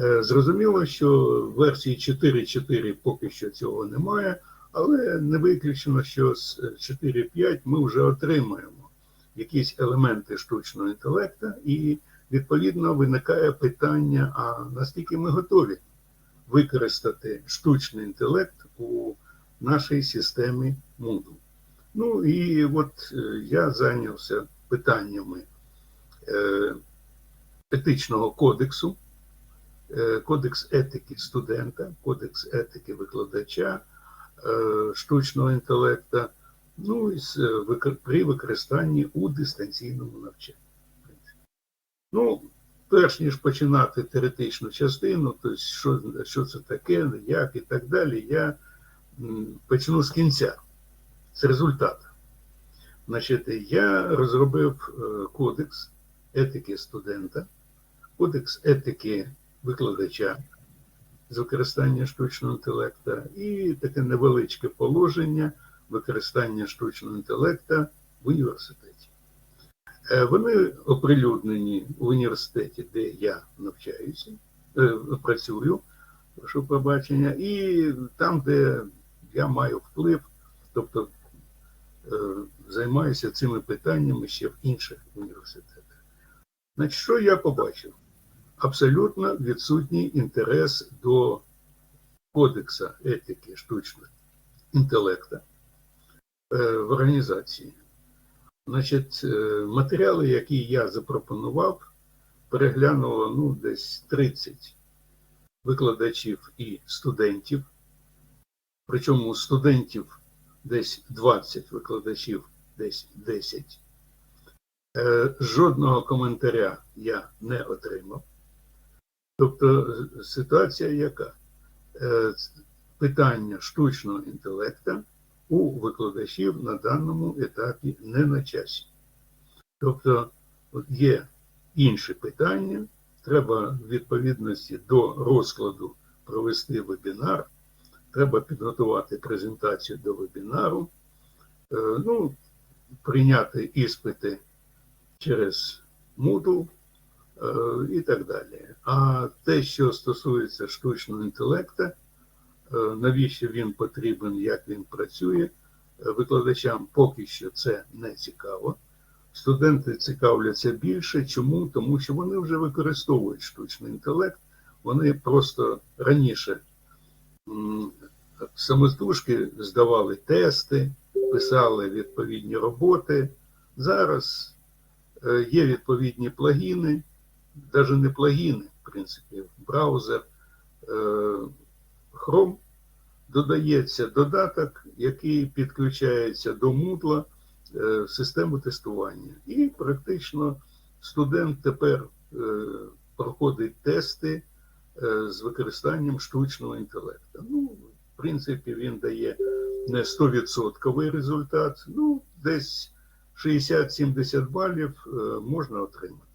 Е, Зрозуміло, що в версії 4.4 поки що цього немає, але не виключено, що з 4.5 ми вже отримаємо якісь елементи штучного інтелекту, і відповідно виникає питання: а наскільки ми готові використати штучний інтелект у нашій системі Moodle. Ну і от е, я зайнявся питаннями е, етичного кодексу, е, кодекс етики студента, кодекс етики викладача, е, штучного інтелекту, ну і е, при використанні у дистанційному навчанні. Ну, перш ніж починати теоретичну частину, тобто що, що це таке, як і так далі, я почну з кінця, з результату. Значить, я розробив е, кодекс етики студента, кодекс етики викладача з використання штучного інтелекту і таке невеличке положення використання штучного інтелекту в університеті. Е, Вони оприлюднені в університеті, де я навчаюся, е, працюю, прошу пробачення, і там, де я маю вплив, тобто е, займаюся цими питаннями ще в інших університетах. Значить, що я побачив? Абсолютно відсутній інтерес до кодекса етики штучного інтелекту е, в організації. Значить, е, матеріали, які я запропонував, переглянуло ну, десь 30 викладачів і студентів. Причому студентів десь 20 викладачів, десь 10. Е, Жодного коментаря я не отримав. Тобто ситуація яка? Е, Питання штучного інтелекту у викладачів на даному етапі не на часі. Тобто є інші питання, треба в відповідності до розкладу провести вебінар, треба підготувати презентацію до вебінару, е, ну, прийняти іспити через Moodle і так далі. А те, що стосується штучного інтелекту, е, навіщо він потрібен, як він працює, е, викладачам поки що це не цікаво. Студенти цікавляться більше. Чому? Тому що вони вже використовують штучний інтелект. Вони просто раніше м, самотужки здавали тести, писали відповідні роботи. Зараз е, є відповідні плагіни, навіть не плагіни, в принципі, браузер е, Chrome додається додаток, який підключається до Moodle е, в систему тестування. І практично студент тепер е, проходить тести з використанням штучного інтелекту. Ну, в принципі, він дає не 100% результат, ну, десь 60-70 балів можна отримати.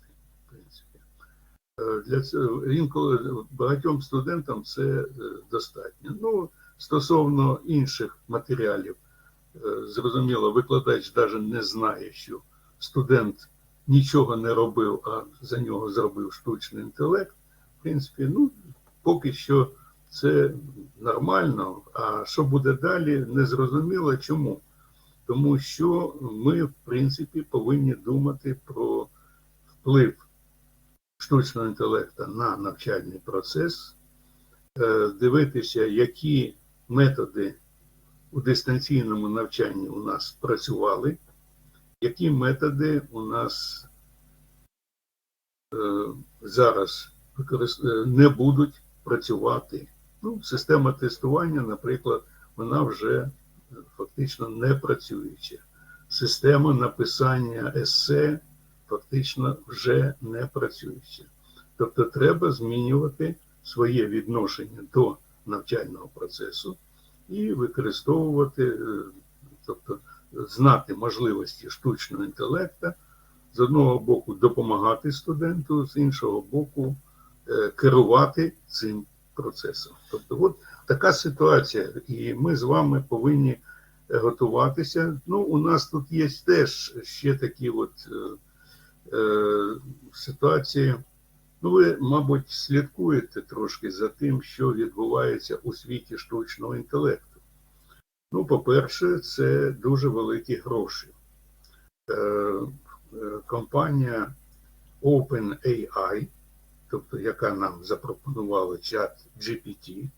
Е, Для цього інколи багатьом студентам це е, достатньо. Ну, стосовно інших матеріалів, е, зрозуміло, викладач навіть не знає, що студент нічого не робив, а за нього зробив штучний інтелект. В принципі, ну, поки що це нормально. А що буде далі, не зрозуміло. Чому? Тому що ми, в принципі, повинні думати про вплив штучного інтелекту на навчальний процес, е, дивитися, які методи у дистанційному навчанні у нас працювали, які методи у нас е, зараз е, не будуть працювати. Ну, система тестування, наприклад, вона вже фактично не працююча. Система написання есе фактично вже не працююча. Тобто треба змінювати своє відношення до навчального процесу і використовувати, е, тобто знати можливості штучного інтелекту, з одного боку допомагати студенту, з іншого боку е, керувати цим процесом. Тобто, от така ситуація, і ми з вами повинні готуватися. Ну, у нас тут є теж ще такі от е, ситуації, Ну, ви, мабуть, слідкуєте трошки за тим, що відбувається у світі штучного інтелекту. Ну, по-перше, це дуже великі гроші. Е, е, компанія OpenAI, тобто яка нам запропонувала чат GPT,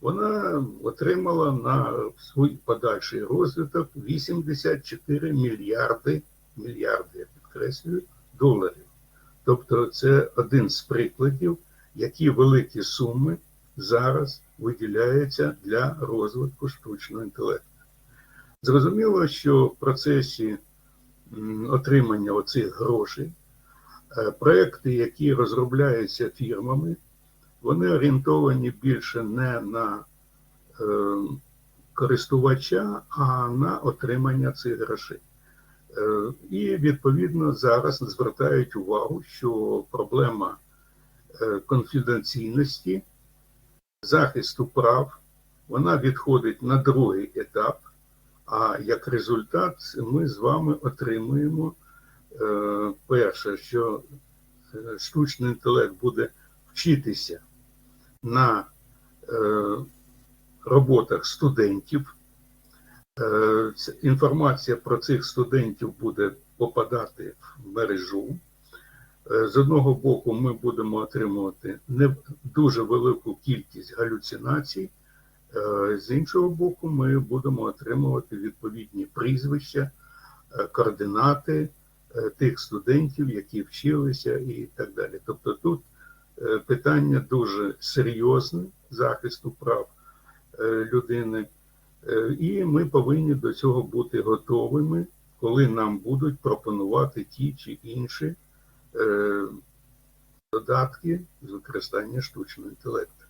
вона отримала на свій подальший розвиток 84 мільярди, мільярди, я підкреслюю, доларів. Тобто це один з прикладів, які великі суми зараз виділяються для розвитку штучного інтелекту. Зрозуміло, що в процесі отримання оцих грошей е, проекти, які розробляються фірмами, вони орієнтовані більше не на е, користувача, а на отримання цих грошей. Е, І відповідно зараз звертають увагу, що проблема е, конфіденційності, захисту прав, вона відходить на другий етап. А як результат, ми з вами отримуємо е, перше, що штучний інтелект буде вчитися на роботах студентів. Е, Інформація про цих студентів буде попадати в мережу. Е, З одного боку, ми будемо отримувати не дуже велику кількість галюцинацій, е, з іншого боку, ми будемо отримувати відповідні прізвища, координати тих студентів, які вчилися, і так далі. Тобто тут питання дуже серйозне захисту прав людини. Е, І ми повинні до цього бути готовими, коли нам будуть пропонувати ті чи інші е, додатки з використання штучного інтелекту.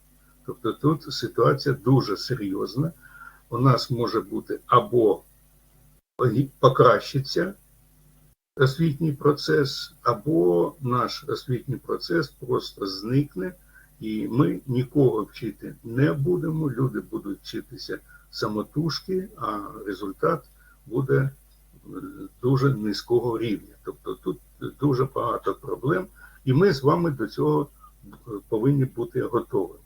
Тобто тут ситуація дуже серйозна. У нас може бути або покращиться освітній процес, або наш освітній процес просто зникне, і ми нікого вчити не будемо. Люди будуть вчитися самотужки, а результат буде е, дуже низького рівня. Тобто тут дуже багато проблем, і ми з вами до цього е, повинні бути готовими.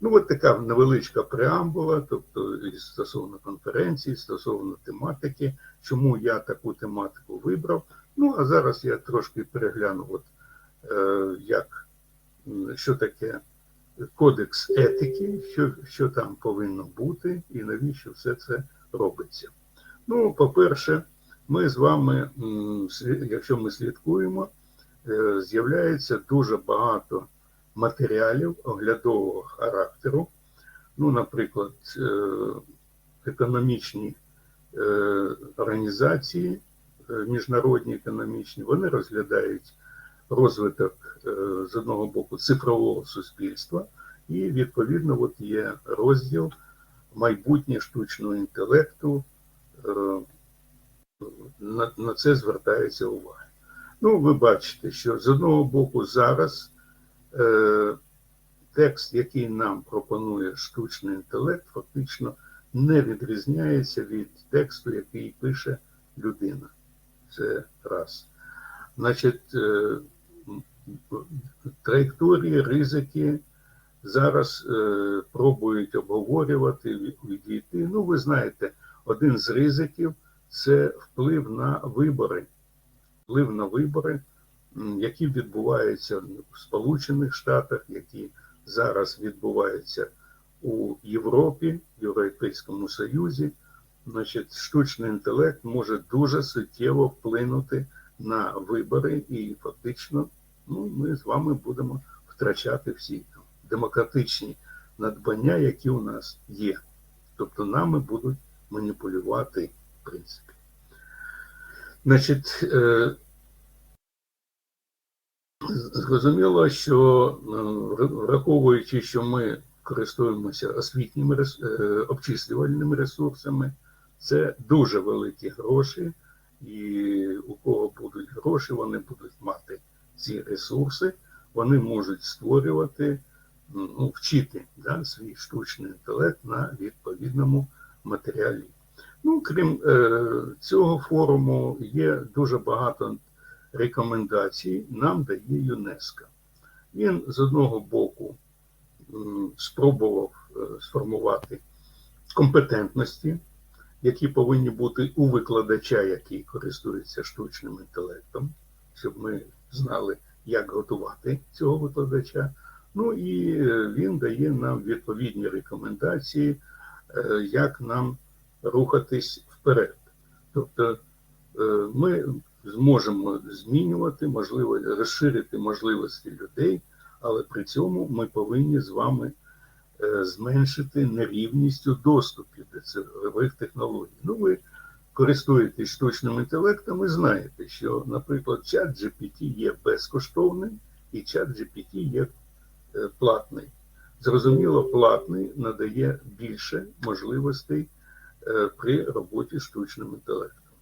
Ну, от така невеличка преамбула, тобто стосовно конференції, стосовно тематики, чому я таку тематику вибрав. Ну, а зараз я трошки перегляну, от, е, як, що таке кодекс етики, що, що там повинно бути і навіщо все це робиться. Ну, по-перше, ми з вами, якщо ми слідкуємо, е, з'являється дуже багато матеріалів оглядового характеру. Ну, наприклад, е, економічні е, організації, міжнародні економічні, вони розглядають розвиток е, з одного боку цифрового суспільства, і відповідно от є розділ майбутнє штучного інтелекту. е, На, на це звертається увага. Ну, ви бачите, що з одного боку зараз е, текст, який нам пропонує штучний інтелект, фактично не відрізняється від тексту, який пише людина. Це раз. Значить, е, траєкторії, ризики зараз е, пробують обговорювати, відійти. Ну, ви знаєте, один з ризиків це вплив на вибори. Вплив на вибори, які відбуваються в Сполучених Штатах, які зараз відбуваються у Європі, Європейському Союзі. Значить, штучний інтелект може дуже суттєво вплинути на вибори, і фактично ну, ми з вами будемо втрачати всі демократичні надбання, які у нас є. Тобто нами будуть маніпулювати, в принципі. Значить, е, зрозуміло, що е, враховуючи, що ми користуємося освітніми е, обчислювальними ресурсами, це дуже великі гроші, і у кого будуть гроші, вони будуть мати ці ресурси, вони можуть створювати, ну, вчити да, свій штучний інтелект на відповідному матеріалі. Ну, крім е, цього форуму, є дуже багато рекомендацій, нам дає ЮНЕСКО. Він з одного боку спробував е, сформувати компетентності, які повинні бути у викладача, який користується штучним інтелектом, щоб ми знали, як готувати цього викладача. Ну і е, він дає нам відповідні рекомендації, е, як нам рухатись вперед. Тобто е, ми зможемо змінювати, можливо, розширити можливості людей, але при цьому ми повинні з вами зменшити нерівність у доступі до цифрових технологій. Ну, ви користуєтесь штучним інтелектом і знаєте, що, наприклад, чат GPT є безкоштовним і чат GPT є е, платний. Зрозуміло, платний надає більше можливостей е, при роботі штучним інтелектом.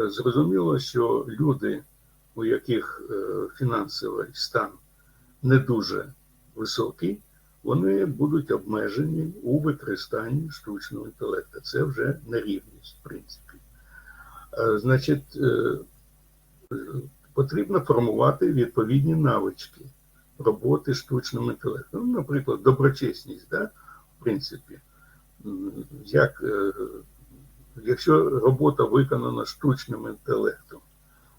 Е, Зрозуміло, що люди, у яких е, фінансовий стан не дуже високий, вони будуть обмежені у використанні штучного інтелекту. Це вже нерівність, в принципі. Е, Значить, е, потрібно формувати відповідні навички роботи штучним інтелектом. Ну, наприклад, доброчесність, да? в принципі, як, е, якщо робота виконана штучним інтелектом,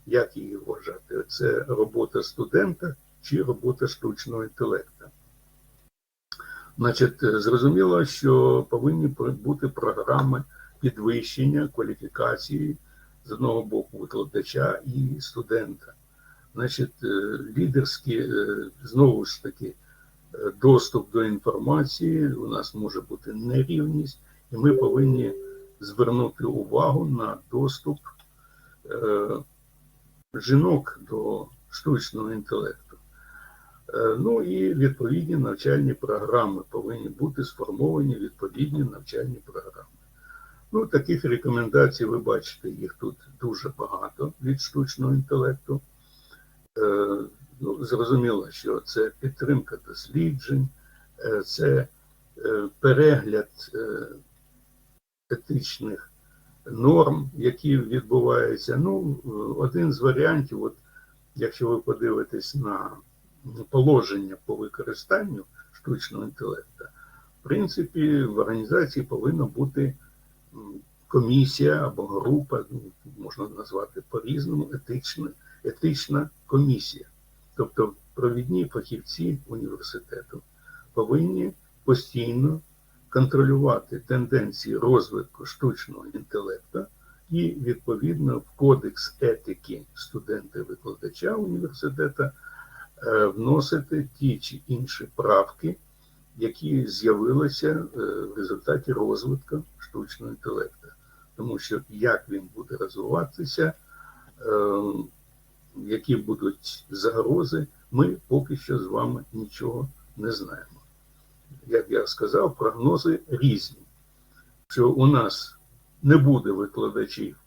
як її вважати? Це робота студента чи робота штучного інтелекту? Значить, е, зрозуміло, що повинні бути програми підвищення кваліфікації з одного боку викладача і студента. Значить, е, лідерські, е, знову ж таки, доступ до інформації у нас може бути нерівність, і ми повинні звернути увагу на доступ жінок до штучного інтелекту. Е, Ну і відповідні навчальні програми повинні бути сформовані відповідні навчальні програми. Ну, таких рекомендацій ви бачите, їх тут дуже багато від штучного інтелекту. Е, Ну, зрозуміло, що це підтримка досліджень, е, це перегляд етичних норм, які відбуваються. Ну, один з варіантів, от, якщо ви подивитесь на положення по використанню штучного інтелекту, в принципі, в організації повинна бути комісія або група, ну, можна назвати по-різному, етична, етична комісія. Тобто провідні фахівці університету повинні постійно контролювати тенденції розвитку штучного інтелекту і відповідно в кодекс етики студента-викладача університету вносити ті чи інші правки, які з'явилися е, в результаті розвитку штучного інтелекту. Тому що як він буде розвиватися, е, які будуть загрози, ми поки що з вами нічого не знаємо. Як я сказав, прогнози різні. Що у нас не буде викладачів,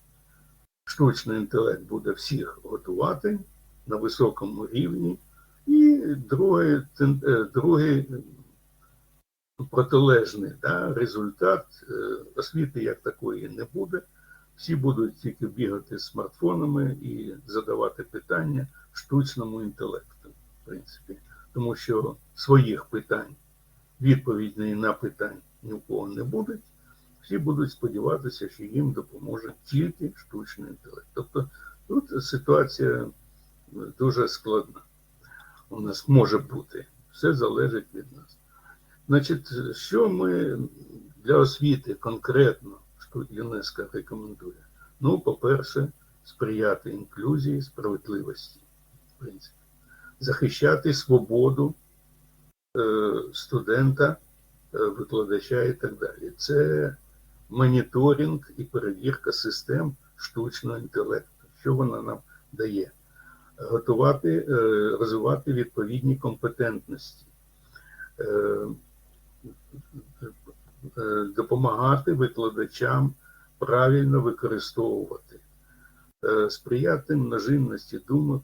штучний інтелект буде всіх готувати на високому рівні. І другий, е, другий протилежний да, результат е, освіти як такої не буде. Всі будуть тільки бігати з смартфонами і задавати питання штучному інтелекту, в принципі, тому що своїх питань, відповідей на питання ні в кого не буде. Всі будуть сподіватися, що їм допоможе тільки штучний інтелект. Тобто тут ситуація дуже складна. У нас може бути. Все залежить від нас. Значить, що ми для освіти конкретно, що ЮНЕСКО рекомендує? Ну, по-перше, сприяти інклюзії, справедливості, в принципі, захищати свободу е, студента, е, викладача і так далі. Це моніторинг і перевірка систем штучного інтелекту. Що вона нам дає? Готувати, е, розвивати відповідні компетентності. Е, е, допомагати викладачам правильно використовувати, сприяти множинності думок,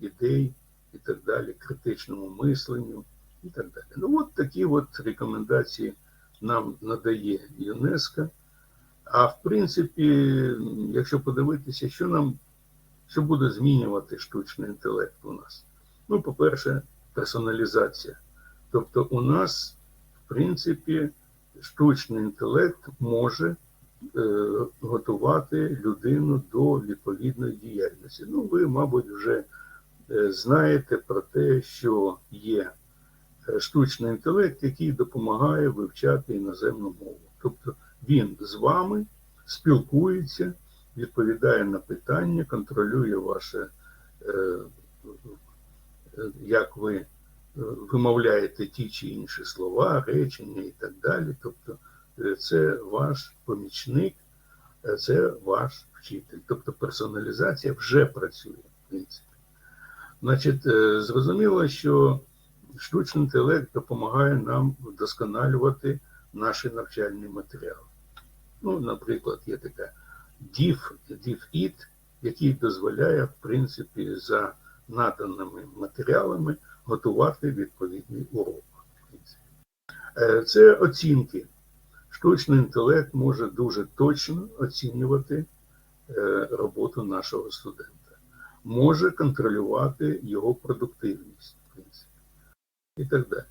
ідей і так далі, критичному мисленню і так далі. Ну, от такі от рекомендації нам надає ЮНЕСКО. А в принципі, якщо подивитися, що нам що буде змінювати штучний інтелект у нас. Ну, по-перше, персоналізація. Тобто, у нас, в принципі, штучний інтелект може е, готувати людину до відповідної діяльності. Ну, ви, мабуть, вже е, знаєте про те, що є е, штучний інтелект, який допомагає вивчати іноземну мову. Тобто він з вами спілкується, відповідає на питання, контролює ваше, е, е, як ви е, вимовляєте ті чи інші слова, речення і так далі. Тобто це ваш помічник, це ваш вчитель. Тобто персоналізація вже працює, в принципі. Значить, зрозуміло, що штучний інтелект допомагає нам вдосконалювати наші навчальні матеріали. Ну, наприклад, є така DIF-IT, який дозволяє, в принципі, за наданими матеріалами готувати відповідний урок. Е, Це оцінки. Штучний інтелект може дуже точно оцінювати е, роботу нашого студента, може контролювати його продуктивність, в принципі, і так далі.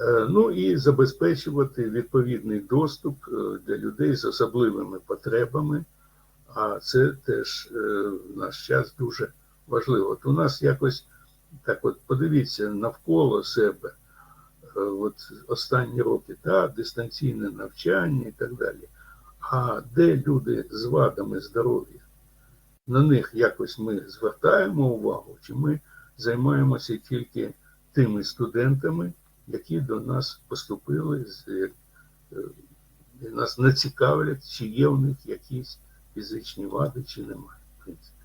Е, Ну і забезпечувати відповідний доступ для людей з особливими потребами, а це теж е, в наш час дуже важливо. От у нас якось так, от подивіться навколо себе, е, от останні роки, та, дистанційне навчання і так далі. А де люди з вадами здоров'я? На них якось ми звертаємо увагу, чи ми займаємося тільки тими студентами, які до нас поступили, з, е, нас не цікавлять, чи є в них якісь фізичні вади, чи немає. В принципі.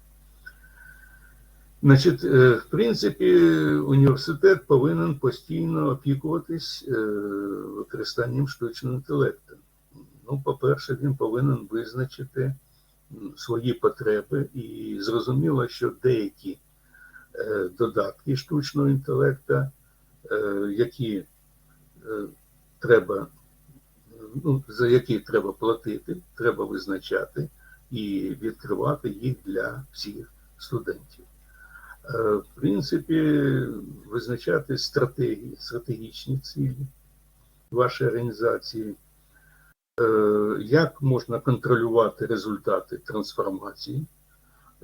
Значить, е, в принципі, університет повинен постійно опікуватись е, використанням штучного інтелекту. Ну, по-перше, він повинен визначити свої потреби, і зрозуміло, що деякі е, додатки штучного інтелекту, які треба, ну, за які треба платити, треба визначати і відкривати їх для всіх студентів. Е, В принципі, визначати стратегії, стратегічні цілі вашої організації, Е, як можна контролювати результати трансформації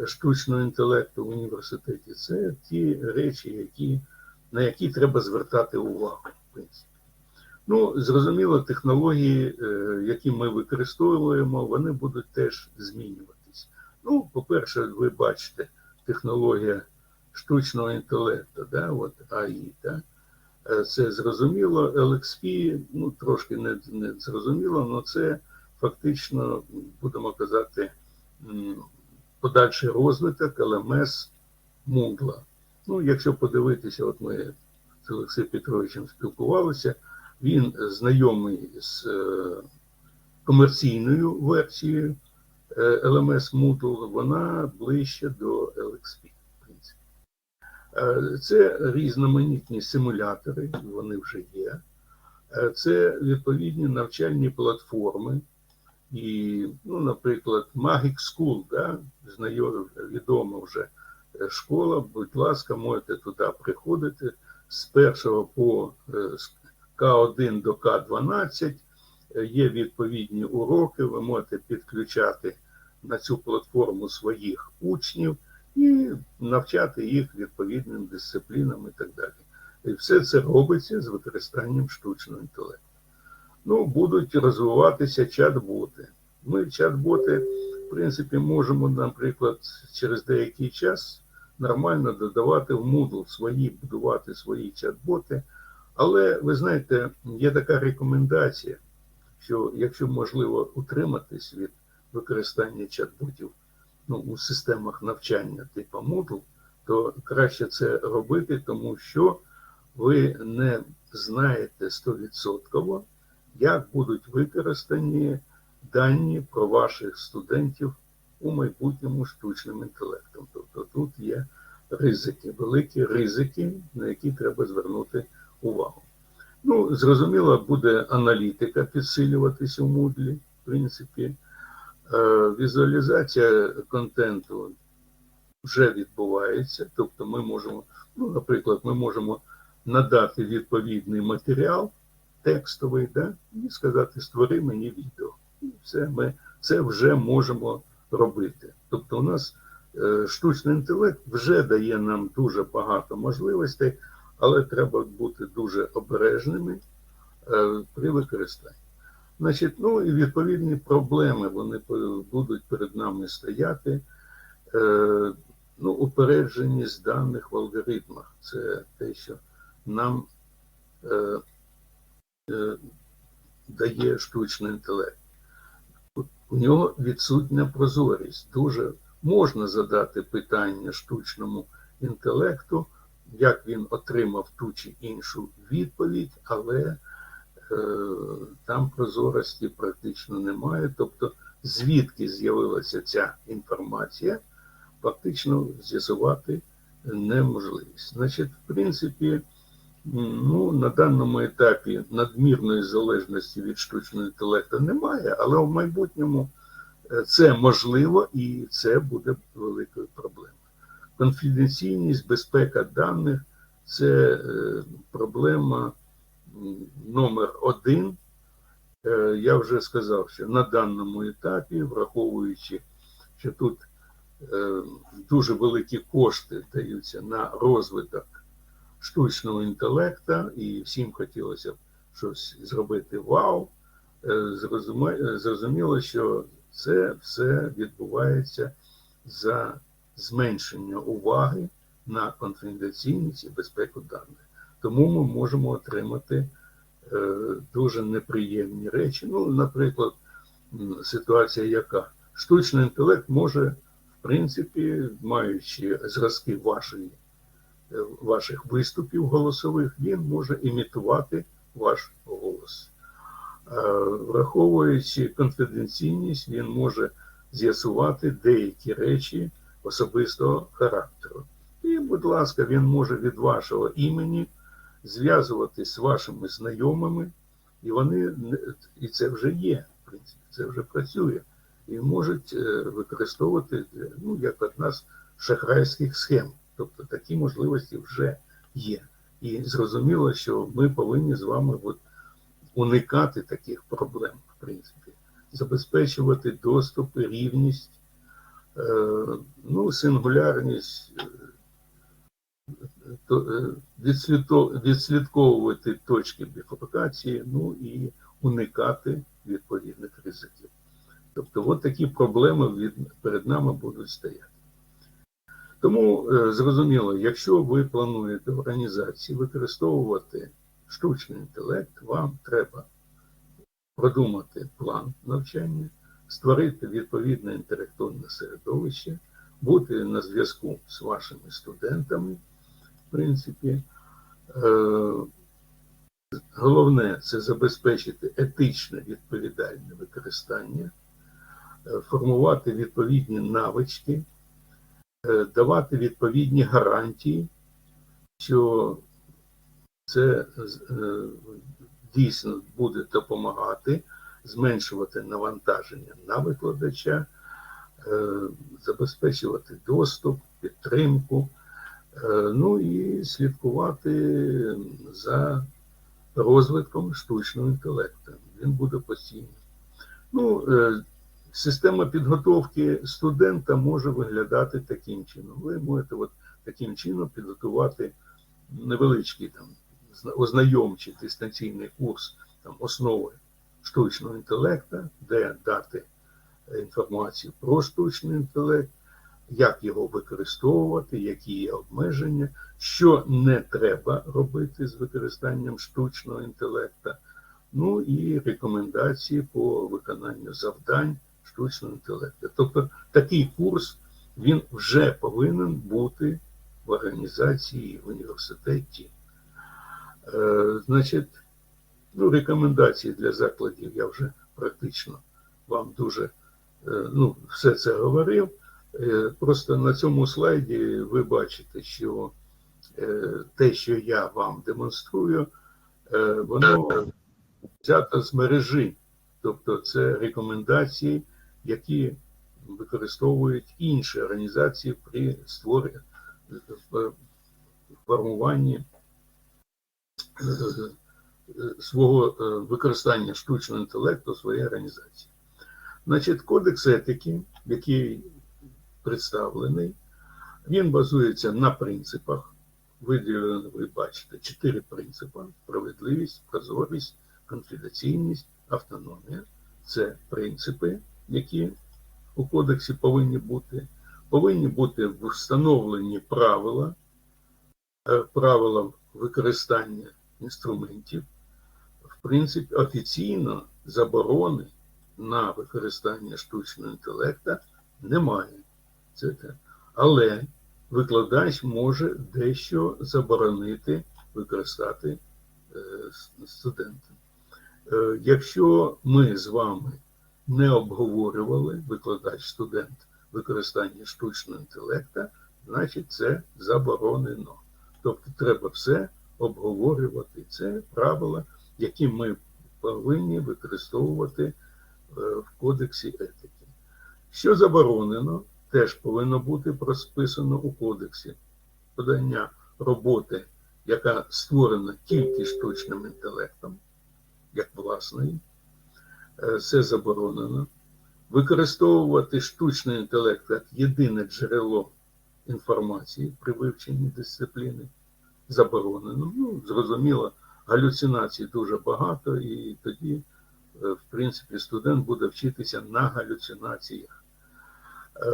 штучного інтелекту в університеті, це ті речі, які, на які треба звертати увагу. В принципі. Ну, зрозуміло, технології, е, які ми використовуємо, вони будуть теж змінюватись. Ну, по-перше, ви бачите, технологія штучного інтелекту, да, от АІ, да, Е, це зрозуміло. LXP, ну, трошки не, не зрозуміло, але це фактично, будемо казати, подальший розвиток ЛМС Moodle. Ну, якщо подивитися, от ми з Олексієм Петровичем спілкувалися, він знайомий з е, комерційною версією е, LMS Moodle, вона ближче до LXP. в принципі. Е, Це різноманітні симулятори, вони вже є. Це відповідні навчальні платформи. І, ну, наприклад, Magic School, да, знайома, відома вже школа, будь ласка, можете туди приходити з першого по К1 до К12. Е, Є відповідні уроки, ви можете підключати на цю платформу своїх учнів і навчати їх відповідним дисциплінам і так далі. І все це робиться з використанням штучного інтелекту. Ну, будуть розвиватися чат-боти. Ми чат-боти, в принципі, можемо, наприклад, через деякий час нормально додавати в Moodle свої, будувати свої чат-боти. Але ви знаєте, є така рекомендація, що якщо можливо утриматись від використання чат-ботів ну, у системах навчання типу Moodle, то краще це робити, тому що ви не знаєте 100%, як будуть використані дані про ваших студентів у майбутньому штучним інтелектом. Тобто тут є ризики, великі ризики, на які треба звернути увагу. Ну, зрозуміло, буде аналітика підсилюватися в Moodle, в принципі. Е, Візуалізація контенту вже відбувається, тобто ми можемо, ну, наприклад, ми можемо надати відповідний матеріал текстовий, да, і сказати, створи мені відео. І все, ми це вже можемо робити. Тобто, у нас е, штучний інтелект вже дає нам дуже багато можливостей, але треба бути дуже обережними е, при використанні. Значить, ну і відповідні проблеми вони будуть перед нами стояти. Е, ну, упередженість даних в алгоритмах. Це те, що нам е, е, дає штучний інтелект. У нього відсутня прозорість. Дуже можна задати питання штучному інтелекту, як він отримав ту чи іншу відповідь, але е, там прозорості практично немає. Тобто, звідки з'явилася ця інформація, фактично з'ясувати неможливість. Значить, в принципі, ну, на даному етапі надмірної залежності від штучного інтелекту немає, але в майбутньому е, це можливо і це буде великою проблемою. Конфіденційність, безпека даних це е, проблема номер один. Е, Я вже сказав, що на даному етапі, враховуючи, що тут е, дуже великі кошти даються на розвиток штучного інтелекту, і всім хотілося б щось зробити вау. Зрозуміло, що це все відбувається за зменшення уваги на конфіденційність і безпеку даних. Тому ми можемо отримати е, дуже неприємні речі. Ну, наприклад, ситуація яка? Штучний інтелект може, в принципі, маючи зразки вашої, е, ваших виступів голосових, він може імітувати ваш голос. Е, Враховуючи конфіденційність, він може з'ясувати деякі речі особистого характеру. І, будь ласка, він може від вашого імені зв'язуватись з вашими знайомими, і вони і це вже є, це вже працює. І можуть е, використовувати е, ну, як одна з шахрайських схем. Тобто такі можливості вже є. І зрозуміло, що ми повинні з вами от, уникати таких проблем, в принципі, забезпечувати доступ, рівність, ну, сингулярність, е, е, відслідковувати точки біфуркації, ну і уникати відповідних ризиків. Тобто, от такі проблеми від, перед нами будуть стояти. Тому е, зрозуміло, якщо ви плануєте в організації використовувати штучний інтелект, вам треба продумати план навчання, створити відповідне інтерактивне середовище, бути на зв'язку з вашими студентами, в принципі. Е, Головне це забезпечити етичне відповідальне використання, е, формувати відповідні навички, е, давати відповідні гарантії, що це дійсно буде допомагати зменшувати навантаження на викладача, е, забезпечувати доступ, підтримку, е, ну і слідкувати за розвитком штучного інтелекту. Він буде постійно. Ну, е, система підготовки студента може виглядати таким чином. Ви можете от таким чином підготувати невеличкий там ознайомчий дистанційний курс там, основи штучного інтелекту, де дати інформацію про штучний інтелект, як його використовувати, які є обмеження, що не треба робити з використанням штучного інтелекту, ну і рекомендації по виконанню завдань штучного інтелекту. Тобто такий курс він вже повинен бути в організації в університеті. Е, значить, ну, рекомендації для закладів я вже практично вам дуже е, ну, все це говорив. Е, Просто на цьому слайді ви бачите, що е, те, що я вам демонструю, воно взято з мережі. Тобто це рекомендації, які використовують інші організації при створенні формуванні свого е, використання штучного інтелекту в своїй організації. Значить, кодекс етики, який представлений, він базується на принципах. Виділено, ви бачите, чотири принципи: справедливість, прозорість, конфіденційність, автономія. Це принципи, які у кодексі повинні бути. Повинні бути встановлені правила, е, правила використання інструментів. Принципі, офіційно заборони на використання штучного інтелекту немає. Це те. Але викладач може дещо заборонити використати е, студентам. Е, Якщо ми з вами не обговорювали викладач студент використання штучного інтелекту, значить це заборонено. Тобто треба все обговорювати. Це правила, які ми повинні використовувати е, в кодексі етики. Що заборонено, теж повинно бути розписано у кодексі. Подання роботи, яка створена тільки штучним інтелектом, як власної, е, це заборонено. Використовувати штучний інтелект як єдине джерело інформації при вивченні дисципліни заборонено. Ну, зрозуміло, галюцинацій дуже багато, і тоді, е, в принципі, студент буде вчитися на галюцинаціях. Е,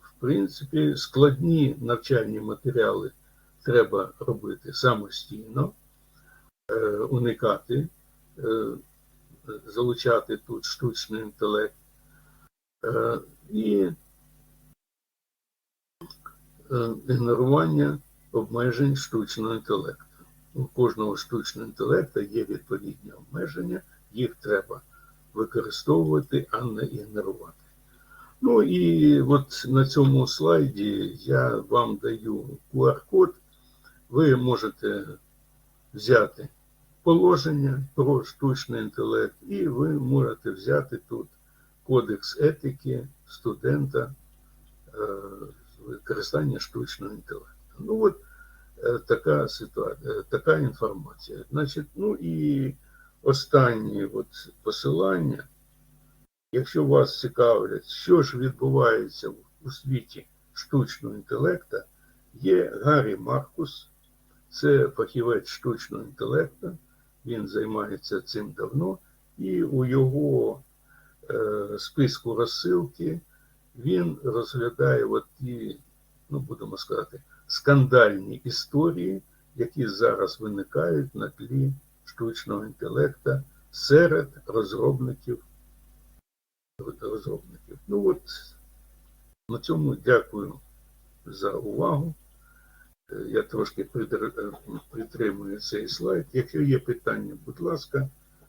В принципі, складні навчальні матеріали треба робити самостійно, е, уникати, залучати тут штучний інтелект. І ігнорування обмежень штучного інтелекту. У кожного штучного інтелекту є відповідні обмеження, їх треба використовувати, а не ігнорувати. Ну і от на цьому слайді я вам даю QR-код. Ви можете взяти положення про штучний інтелект, і ви можете взяти тут кодекс етики студента е, використання штучного інтелекту. Ну от така ситуація, е, така інформація. Значить, ну і останнє от посилання. Якщо вас цікавлять, що ж відбувається у світі штучного інтелекту, є Гаррі Маркус, це фахівець штучного інтелекту, він займається цим давно, і у його е, списку розсилки він розглядає от ті, ну будемо сказати, скандальні історії, які зараз виникають на тлі штучного інтелекту серед розробників розробників. Ну от на цьому дякую за увагу. Е, Я трошки е, притримую цей слайд. Якщо є питання, будь ласка,